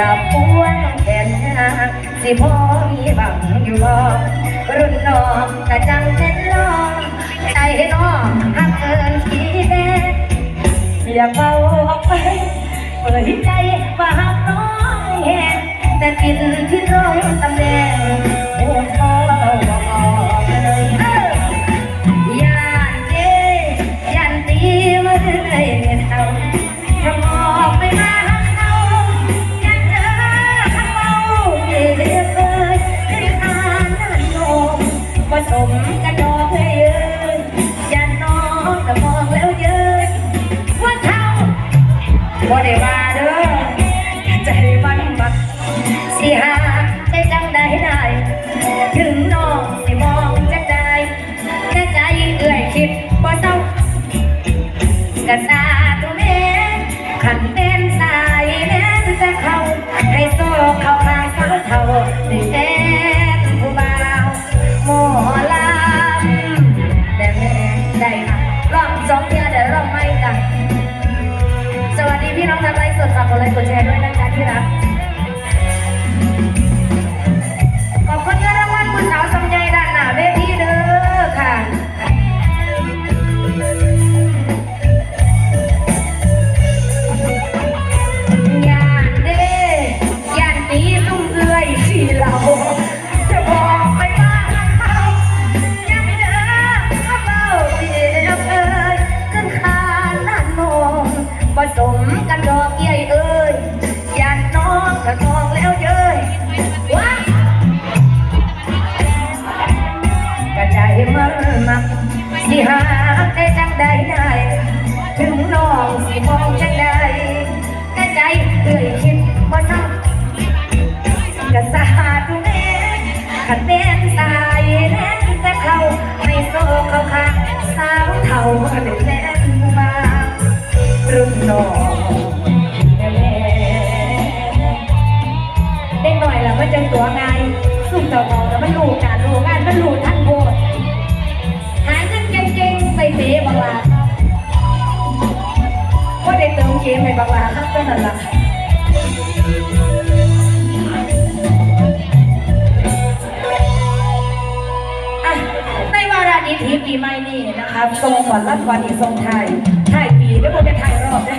อย่าปวนแขนหาสิพอมีบังอยู่บ่รุ่นน้องกะจังเป็นลองใจน้องหักเกินคิดแดงอยากเบาออกไปเปิดใจว่าหักน้องแหงแต่กินที่ร้องตำแหน่งากะสาตัวแม่ขันเป็นสายแน่นจะเข้าให้โซ่เข้าทางสาวเท่าได้แน่นผู้บ่าวหมอลำแต่แม่ได้ค่ะรอบสองเทื่อเดี๋ยวรอบไม่กันสวัสดีพี่น้องทางไลฟ์สดฝากกดไลค์กดแชร์ด้วยนะคะที่รัก มันมักสิหาได้จังใดได้ ถึงน้องสิมองจังใดแต่ใจเอ่ยคิดว่าเศร้ากะสาดูแม่ขันเป็นสายแน่นแต่เขาไม่โซเขาค่ะสาวเท่าเด็กแน่นมารุ่นน้องแม่เด็กหน่อยละมันจังตัวไงซุ่มเต่าทองแล้วมันรู้การรู้งานมันรู้ท ก็ได้เติมเกมในบางลาครับก็นั่นแหละในวาระนี้ทีปีใหม่นี่นะคะทรงก่อนรับวันอีกทรงไทยไทยปีแล้วผมจะไทยรอบได้